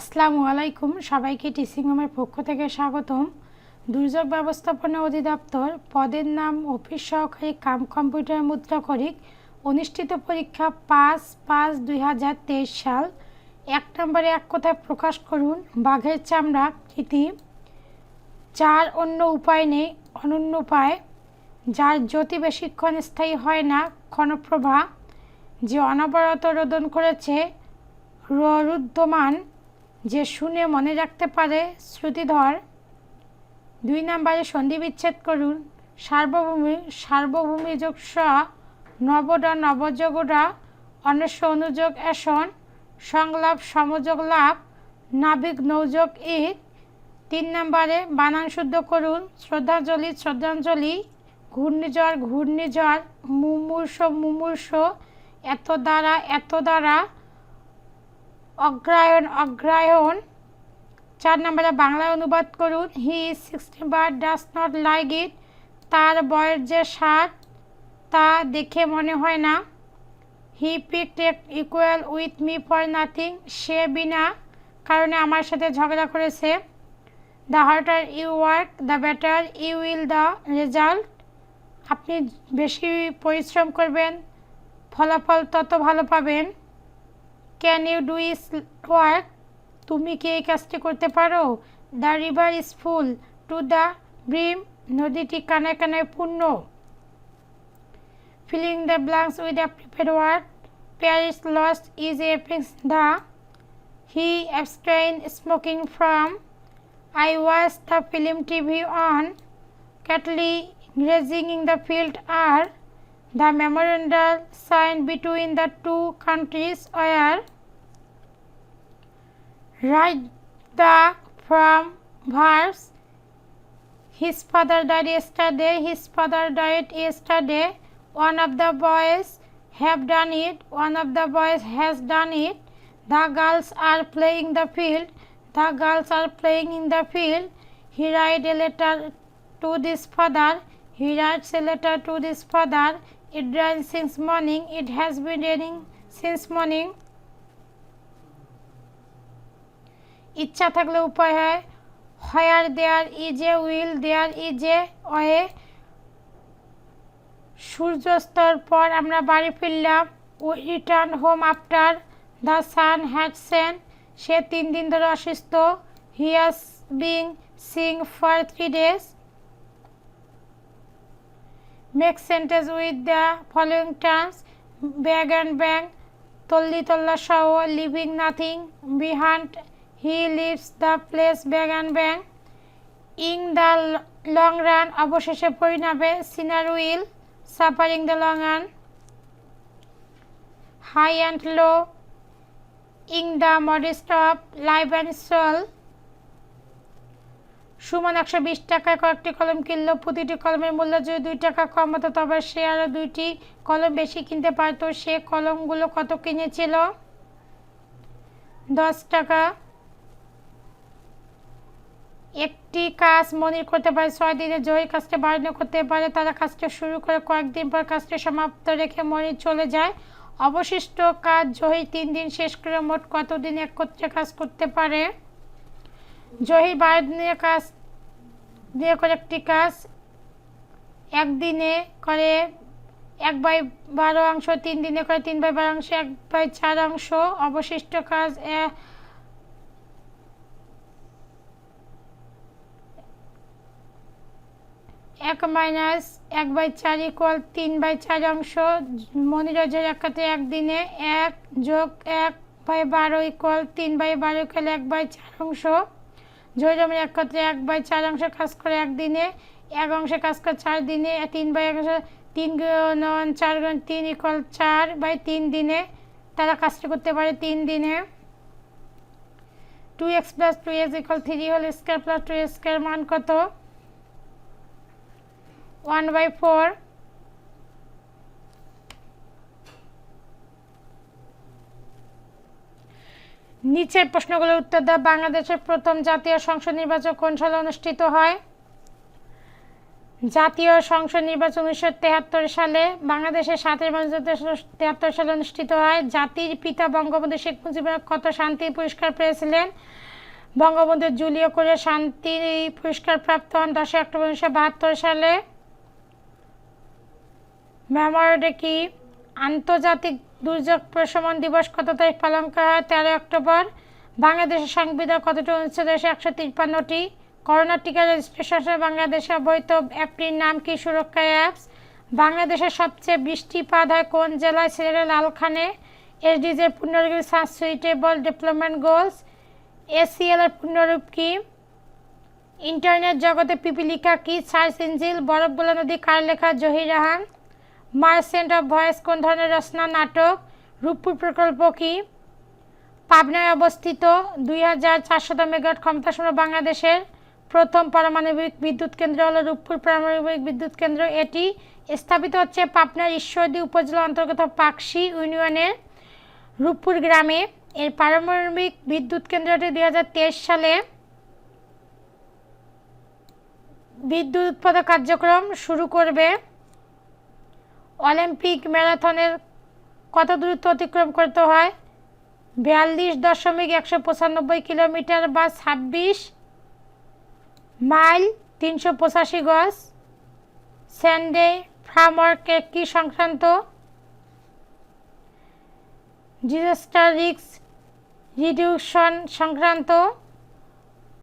আসসালামু আলাইকুম। সবাইকে টিচিং হোমের পক্ষ থেকে স্বাগতম। দুর্যোগ ব্যবস্থাপনা অধিদপ্তর পদের নাম অফিস সহকারী কাম কম্পিউটার মুদ্রাকরিক অনুষ্ঠিত পরীক্ষা পাঁচ পাঁচ দুই হাজার তেইশ সাল। এক নম্বরে এক কথায় প্রকাশ করুন, বাঘের চামড়া, কৃতি। যার অন্য উপায় নেই, অনন্য উপায়। যার জ্যোতি বেশিক্ষণ স্থায়ী হয় না, ক্ষণপ্রভা। যে অনবরত রোদন করেছে রুদ্ধমান যে শুনে মনে রাখতে পারে, শ্রুতিধর। দুই নম্বরে সন্ধি বিচ্ছেদ করুন। সার্বভৌমি সার্বভৌমি যোগ স নবডা নবযোগডা অনস্য অনুযোগ এসন, সংলাপ, সমযোগ লাভ নাবিক নৌযোগ ঈদ তিন নম্বরে বানান শুদ্ধ করুন। শ্রদ্ধাঞ্জলি শ্রদ্ধাঞ্জলি, ঘূর্ণিঝড় ঘূর্ণিঝড়, মুমূর্ষ মুমূর্ষ এত দ্বারা এত দ্বারা অগ্রায়ণ অগ্রায়ণ। চার নম্বরে বাংলায় অনুবাদ করুন। He is sixty but does not like it তার বয়স যে ষাট তা দেখে মনে হয় না। He pick equal with me for nothing সে বিনা কারণে আমার সাথে ঝগড়া করেছে। The harder you work the better you will the result আপনি বেশি পরিশ্রম করবেন, ফলাফল তত ভালো পাবেন। Can you do this work তুমি কি এই কাজটি করতে পারো? The river is full to the brim নদীটি কানায় কানায় পূর্ণ। Filling the blanks with the prepaid word Paris lost is a the he abstain smoking from I watch the film TV on cattle grazing in the field are the memorandum signed between the two countries were write the from verbs his father died yesterday his father died yesterday one of the boys have done it one of the boys has done it the girls are playing the field the girls are playing in the field he write a letter to this father he writes a letter to this father it rains since morning. It has been raining since morning. ইচ্ছা থাকলে উপায় হয়। Where there is a will there is a way সূর্যাস্তর পর আমরা বাড়ি ফিরলাম। We return home after the sun had set সে তিন দিন ধরে অসুস্থ। He being sick for three days make sentence with the following terms bag and bang তল্লি তল্লা সহ leaving nothing behind he leaves the place bag and bang in the long run অবশেষে পরিণামে sinner will suffering the long run. High and low in the modest of life and soul Suman একশো বিশ টাকায় কয়েকটি কলম কিনলো, প্রতিটি কলমের মূল্য যদি দুই টাকা কম হতো তবে সে আরও দুইটি কলম বেশি কিনতে পারতো। সে কলমগুলো কত কিনেছিল? দশ টাকা। একটি কাজ মনির করতে পারে, ছয় দিনে জহির কাজটা বাড়ানো করতে পারে। তারা কাজটা শুরু করে কয়েকদিন পর কাজটা সমাপ্ত রেখে মনির চলে যায়। অবশিষ্ট কাজ জহির তিন দিন শেষ করে মোট কতদিন একত্রে কাজ করতে পারে? জহির বারো দিনের কাজ দিয়ে করে একটি কাজ, একদিনে করে এক বাই বারো অংশ, তিন দিনে করে তিন বাই বারো অংশ, এক বাই চার অংশ, অবশিষ্ট কাজ এক মাইনাস এক বাই চার ইকুয়াল তিন বাই চার অংশ মনিরজের একাতে একদিনে এক যোগ এক বাই বারো ইকুয়াল তিন বাই বারো ইকুয়াল এক বাই চার অংশ। জৈরমের একত্রে এক বাই চার অংশ কাজ করে একদিনে এক অংশে কাজ করে চার দিনে, তিন বাই এক তিন গুণন চার তিন ইকুয়াল চার বাই তিন দিনে তারা কাজটা করতে পারে তিন দিনে। Two x plus two x equal three হল স্কোয়ার প্লাস টু স্কোয়ার মান কত? ওয়ান বাই ফোর নিচের প্রশ্নগুলোর উত্তর দাও বাংলাদেশের প্রথম জাতীয় সংসদ নির্বাচন কোন সালে অনুষ্ঠিত হয়? জাতীয় সংসদ নির্বাচন উনিশশো তেহাত্তর সালে বাংলাদেশের সাতের মার্চ তেহাত্তর সালে অনুষ্ঠিত হয়। জাতির পিতা বঙ্গবন্ধু শেখ মুজিবুর কত শান্তি পুরস্কার পেয়েছিলেন? বঙ্গবন্ধু জুলিও করে শান্তি পুরস্কার প্রাপ্ত হন দশই অক্টোবর উনিশশো বাহাত্তর সালে। মেমোরিয়ালটা কি? আন্তর্জাতিক দুর্যোগ প্রশমন দিবস কত তারিখ পালন করা হয়? তেরোই অক্টোবর। বাংলাদেশের সংবিধান কতটি অনুচ্ছেদ রয়েছে একশো তিপ্পান্নটি। করোনা টিকা রেজিস্ট্রেশন বাংলাদেশের বৈধ অ্যাপটির নাম কি? সুরক্ষা অ্যাপস। বাংলাদেশের সবচেয়ে বৃষ্টিপাত হয় কোন জেলায়? সিলেটের লালখানে। এসডিজের পুনরুদ্ধার সাসুইটেবল ডেভেলপমেন্ট গোলস। এসিএল এর পুনরূপ কি? ইন্টারনেট জগতে পিপিলিকা কি? সার্চ ইঞ্জিন বরফগুলো নদী, কার লেখা? Zahir Raihan merchant of voice কোন ধরনের রচনা নাটক? রূপপুর প্রকল্প কি? পাবনায় অবস্থিত দুই হাজার চারশত মেগাওয়াট ক্ষমতাসম্পন্ন বাংলাদেশের প্রথম পারমাণবিক বিদ্যুৎ কেন্দ্র হলো রূপপুর পারমাণবিক বিদ্যুৎ কেন্দ্র। এটি স্থাপিত হচ্ছে পাবনার ঈশ্বরদী উপজেলা অন্তর্গত পাকশি ইউনিয়নের রূপপুর গ্রামে। এর পারমাণবিক বিদ্যুৎ কেন্দ্রটি দু হাজার তেইশ সালে বিদ্যুৎ উৎপাদন কার্যক্রম শুরু করবে। অলিম্পিক ম্যারাথনের কত দূরত্ব অতিক্রম করতে হয়? বিয়াল্লিশ দশমিক একশো পঁচানব্বই কিলোমিটার বা ছাব্বিশ মাইল তিনশো পঁচাশি গজ। স্যান্ডে ফ্রামওয়ার্কের কি সংক্রান্ত? ডিজাস্টার রিক্স সংক্রান্ত